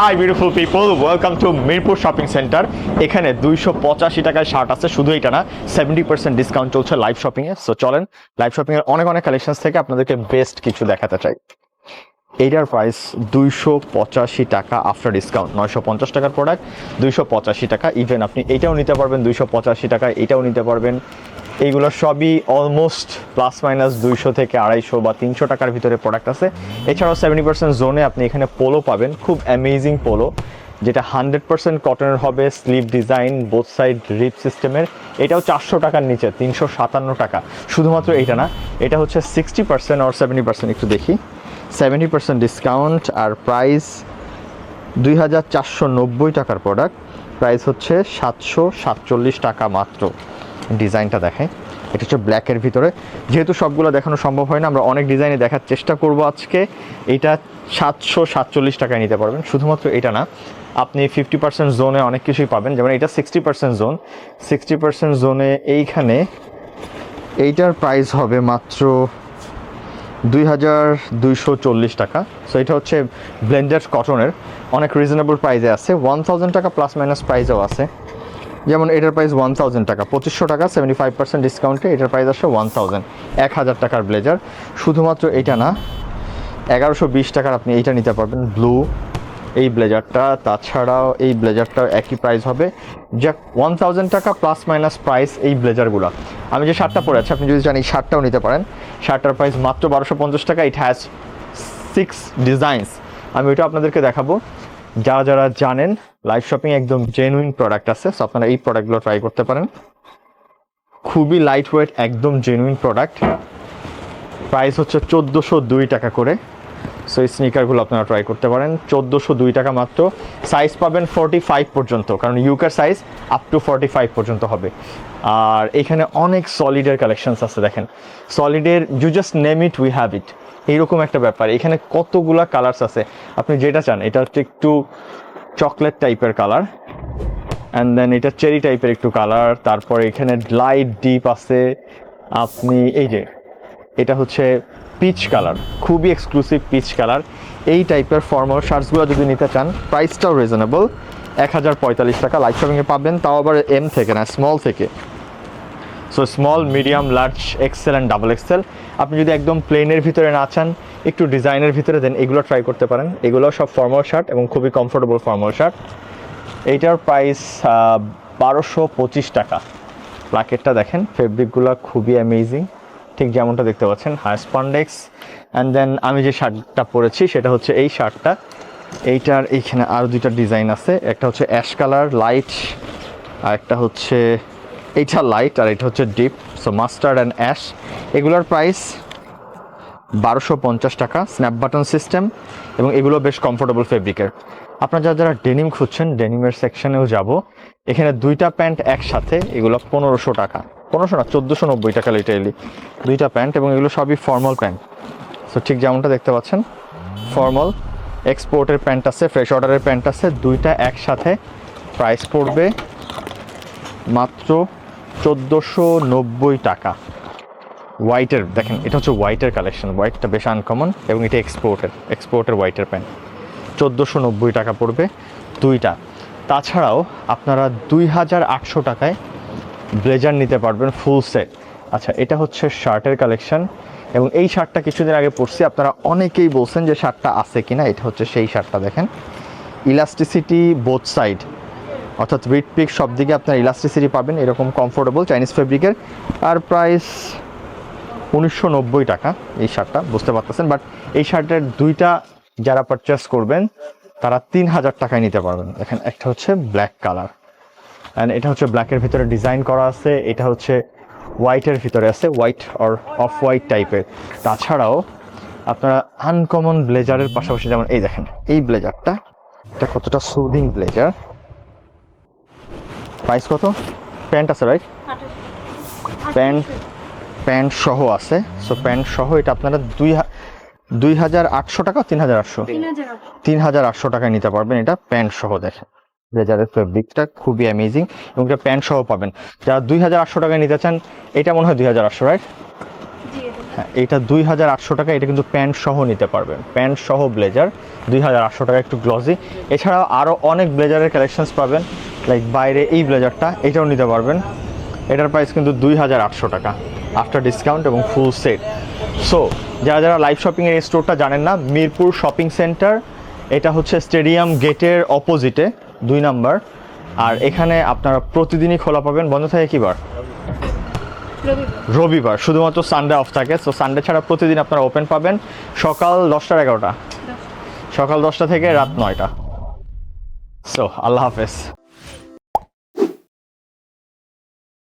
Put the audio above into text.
Hi beautiful people welcome to Mirpur shopping centre এখানে দুইশো পঁচাশি টাকায় শার্ট আছে। শুধু এটা না সেভেন্টি পার্সেন্ট ডিসকাউন্ট চলছে লাইভ শপিংয়ে সো চলেন লাইভ শপিংয়ের অনেক অনেক কালেকশন থেকে আপনাদেরকে বেস্ট কিছু দেখাতে চাই। এইটার প্রাইস দুইশো পঁচাশি টাকা আফটার ডিসকাউন্ট নয়শো পঞ্চাশ টাকার প্রোডাক্ট দুইশো পঁচাশি টাকা। ইভেন আপনি এটাও নিতে পারবেন, দুইশো পঁচাশি টাকায় এটাও নিতে পারবেন। এইগুলো সবই অলমোস্ট প্লাস মাইনাস দুইশো থেকে আড়াইশো বা তিনশো টাকার ভিতরে প্রোডাক্ট আছে। এছাড়াও সেভেন্টি পার্সেন্ট জোনে আপনি এখানে পোলো পাবেন। খুব অ্যামেজিং পোলো যেটা হান্ড্রেড পার্সেন্ট কটনের হবে sleeve design both side rip সিস্টেমের এটাও চারশো টাকার নিচে, তিনশো সাতান্ন টাকা। শুধুমাত্র এইটা না, এটা হচ্ছে সিক্সটি পার্সেন্ট আর সেভেন্টি পার্সেন্ট একটু দেখি। সেভেন্টি পার্সেন্ট ডিসকাউন্ট আর প্রাইস দুই হাজার চারশো নব্বই টাকার প্রোডাক্ট প্রাইস হচ্ছে সাতশো সাতচল্লিশ টাকা মাত্র। ডিজাইনটা দেখে এটা হচ্ছে ব্ল্যাকের ভিতরে। যেহেতু সবগুলো দেখানো সম্ভব হয় না, আমরা অনেক ডিজাইনে দেখার চেষ্টা করব আজকে। এটা সাতশো সাতচল্লিশ টাকায় নিতে পারবেন। শুধুমাত্র এটা না, আপনি ফিফটি পার্সেন্ট জোনে অনেক কিছুই পাবেন। যেমন এটা sixty percent zone sixty percent জোনে এইখানে এইটার প্রাইস হবে মাত্র দুই হাজার দুইশো চল্লিশ টাকা। সো এটা হচ্ছে ব্লেন্ডেড কটনের অনেক রিজনেবল প্রাইসে আছে। ওয়ান থাউজেন্ড টাকা প্লাস মাইনাস প্রাইসেও আছে। যেমন এটার প্রাইস ওয়ান থাউজেন্ড টাকা, পঁচিশশো টাকা সেভেন্টি ফাইভ পার্সেন্ট ডিসকাউন্টে এটার প্রাইস আসে ওয়ান থাউজেন্ড এক হাজার টাকার ব্লেজার শুধুমাত্র এটা না, এগারোশো বিশ টাকার আপনি এইটা নিতে পারবেন ব্লু এই ব্লেজারটা তাছাড়াও এই ব্লেজারটাও একই প্রাইস হবে। যা ওয়ান থাউজেন্ড টাকা প্লাস মাইনাস প্রাইস এই ব্লেজারগুলো আমি যে শার্টটা পরে আছি, আপনি যদি চান এই শার্টটাও নিতে পারেন। শার্টটার প্রাইস মাত্র বারোশো পঞ্চাশ টাকা ইট হ্যাজ সিক্স ডিজাইনস আমি ওইটা আপনাদেরকে দেখাবো। যারা যারা জানেন লাইভ শপিং একদম জেনুইন প্রোডাক্ট আছে সো আপনারা এই প্রোডাক্টগুলো ট্রাই করতে পারেন। খুবই লাইট ওয়েট একদম জেনুইন প্রোডাক্ট প্রাইস হচ্ছে চোদ্দোশো দুই টাকা করে। সো এই স্নিকারগুলো আপনারা ট্রাই করতে পারেন। চোদ্দোশো দুই টাকা মাত্র। সাইজ পাবেন ফর্টি ফাইভ পর্যন্ত, কারণ ইউকার size up to forty five পর্যন্ত হবে। আর এখানে অনেক সলিডের কালেকশনস আছে, দেখেন। সলিডের you just name it we have it এইরকম একটা ব্যাপার। এখানে কতগুলা কালার্স আছে? আপনি যেটা চান, এটা হচ্ছে একটু চকলেট টাইপের কালার অ্যান্ড দেন এটা চেরি টাইপের একটু কালার তারপরে এখানে লাইট ডিপ আছে। আপনি এই যে, এটা হচ্ছে পিচ কালার খুবই এক্সক্লুসিভ পিচ কালার এই টাইপের ফর্মাল শার্টসগুলো যদি নিতে চান প্রাইসটাও রিজনেবল এক হাজার পঁয়তাল্লিশ টাকা লাইট শপিংয়ে পাবেন, তাও আবার এম থেকে না স্মল থেকে। So small medium large XL and double XL আপনি যদি একদম প্লেনের ভিতরে না চান, একটু ডিজাইনের ভিতরে দেন এগুলো ট্রাই করতে পারেন। এগুলো সব ফর্মাল শার্ট এবং খুবই কমফোর্টেবল ফর্মাল শার্ট এইটার প্রাইস বারোশো পঁচিশ টাকা। প্লাকেটটা দেখেন ফেব্রিকগুলো খুবই অ্যামেজিং ঠিক যেমনটা দেখতে পাচ্ছেন হাই স্পন্ডেক্স অ্যান্ড দেন আমি যে শার্টটা পরেছি, সেটা হচ্ছে এই শার্টটা এইটার এইখানে আরও দুইটা ডিজাইন আছে। একটা হচ্ছে অ্যাশ কালার লাইট আর একটা হচ্ছে এইটা লাইট আর এটা হচ্ছে deep so mustard and ash এগুলোর প্রাইস বারোশো পঞ্চাশ টাকা স্ন্যাপ বাটন সিস্টেম এবং এগুলো বেশ কমফোর্টেবল ফেব্রিকের আপনারা যারা যারা ডেনিম খুঁজছেন ডেনিমের সেকশনেও যাব। এখানে দুইটা প্যান্ট একসাথে, এগুলো পনেরোশো টাকা। পনেরোশো না, চোদ্দোশো নব্বই টাকা লিটারেলি দুইটা প্যান্ট এবং এগুলো সবই ফর্মাল প্যান্ট সো ঠিক যেমনটা দেখতে পাচ্ছেন ফর্মাল এক্সপোর্টের প্যান্ট আছে ফ্রেশ অর্ডারের প্যান্ট আছে, দুইটা একসাথে প্রাইস পড়বে। মাত্র চোদ্দোশো নব্বই টাকা। হোয়াইটের দেখেন, এটা হচ্ছে হোয়াইটের কালেকশন হোয়াইটটা বেশ আনকমন এবং এটা এক্সপোর্টের এক্সপোর্টের হোয়াইটের প্যান্ট চোদ্দোশো নব্বই টাকা পড়বে দুইটা। তাছাড়াও আপনারা দুই হাজার আটশো টাকায় ব্লেজার নিতে পারবেন ফুল সেট আচ্ছা এটা হচ্ছে শার্টের কালেকশন এবং এই শার্টটা কিছুদিন আগে পরছি। আপনারা অনেকেই বলছেন যে শার্টটা আছে কিনা, এটা হচ্ছে সেই শার্টটা দেখেন। ইলাস্টিসিটি বোথ সাইড অর্থাৎ উইট পিক সব দিকে আপনার ইলাস্টিসিটি পাবেন, এরকম কমফোর্টেবল চাইনিজ ফেব্রিকের আর প্রাইস উনিশশো নব্বই টাকা এই শার্টটা, বুঝতে পারতেছেন? বাট এই শার্টের দুইটা যারা পারচেস করবেন, তারা তিন হাজার টাকায় নিতে পারবেন। দেখেন একটা হচ্ছে ব্ল্যাক কালার অ্যান্ড এটা হচ্ছে ব্ল্যাকের ভিতরে ডিজাইন করা আছে, এটা হচ্ছে হোয়াইটের ভিতরে আছে হোয়াইট অর অফ হোয়াইট টাইপের তাছাড়াও আপনারা আনকমন ব্লেজারের পাশাপাশি যেমন এই দেখেন, এই ব্লেজারটা এটা কতটা সুদিং ব্লেজার প্রাইস কত? প্যান্ট আছে রাইট প্যান্ট প্যান্ট সহ আছে। সো প্যান্ট সহ এটা আপনারা দুই দুই হাজার আটশো টাকা তিন হাজার আটশো? তিন হাজার আটশো। টাকায় নিতে পারবেন এটা প্যান্ট সহ দেখেন। ব্লেজারের ফেব্রিকটা খুবই অ্যামেজিং এবং এটা প্যান্ট সহ পাবেন। যারা দুই হাজার আটশো টাকায় নিতে চান এটা মনে হয় দুই হাজার আটশো রাইট হ্যাঁ এটা দুই হাজার আটশো টাকা এটা কিন্তু প্যান্ট সহ নিতে পারবেন। প্যান্ট সহ ব্লেজার দুই হাজার আটশো টাকা একটু গ্লসি এছাড়াও আরও অনেক ব্লেজারের কালেকশনস পাবেন। লাইক বাইরে এই ব্লেজারটা এটাও নিতে পারবেন। এটার প্রাইস কিন্তু দুই হাজার আটশো টাকা আফটার ডিসকাউন্ট এবং ফুল সেট সো যারা যারা লাইভ শপিংয়ের এই স্টোরটা জানেন না মিরপুর শপিং সেন্টার এটা হচ্ছে স্টেডিয়াম গেটের অপোজিটে দুই নাম্বার। আর এখানে আপনারা প্রতিদিনই খোলা পাবেন বন্ধ থাকে কি বার? রবিবার। রবিবার শুধুমাত্র সানডে অফ থাকে। সো সানডে ছাড়া প্রতিদিন আপনারা ওপেন পাবেন সকাল দশটার এগারোটা। সকাল দশটা থেকে রাত নয়টা। সো আল্লাহ হাফেজ।